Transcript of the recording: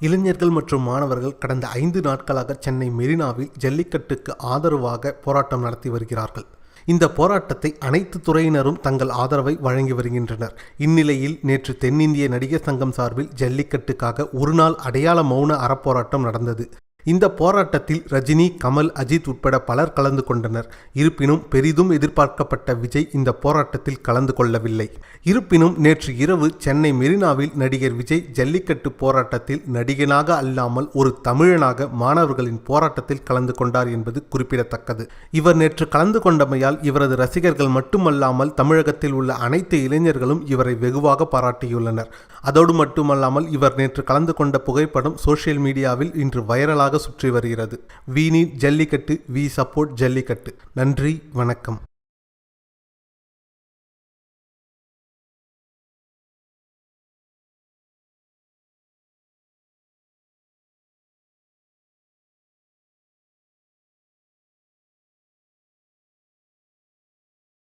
இளைஞர்கள் மற்றும் மாணவர்கள் கடந்த ஐந்து நாட்களாக சென்னை மெரினாவில் ஜல்லிக்கட்டுக்கு ஆதரவாக போராட்டம் நடத்தி வருகிறார்கள். இந்த போராட்டத்தை அனைத்து துறையினரும் தங்கள் ஆதரவை வழங்கி வருகின்றனர். இந்நிலையில் நேற்று தென்னிந்திய நடிகர் சங்கம் சார்பில் ஜல்லிக்கட்டுக்காக ஒருநாள் அடையாள மௌன அறப்போராட்டம் நடந்தது. இந்த போராட்டத்தில் ரஜினி கமல் அஜித் உட்பட பலர் கலந்து கொண்டனர். இருப்பினும் பெரிதும் எதிர்பார்க்கப்பட்ட விஜய் இந்த போராட்டத்தில் கலந்து கொள்ளவில்லை. இருப்பினும் நேற்று இரவு சென்னை மெரினாவில் நடிகர் விஜய் ஜல்லிக்கட்டு போராட்டத்தில் நடிகனாக அல்லாமல் ஒரு தமிழனாக மாணவர்களின் போராட்டத்தில் கலந்து கொண்டார் என்பது குறிப்பிடத்தக்கது. இவர் நேற்று கலந்து கொண்டமையால் இவரது ரசிகர்கள் மட்டுமல்லாமல் தமிழகத்தில் உள்ள அனைத்து இளைஞர்களும் இவரை வெகுவாக பாராட்டியுள்ளனர். அதோடு மட்டுமல்லாமல் இவர் நேற்று கலந்து கொண்ட புகைப்படம் சோசியல் மீடியாவில் இன்று வைரலாக சுற்றி வருகிறது. We need jallikattu we support jallikattu. நன்றி வணக்கம்.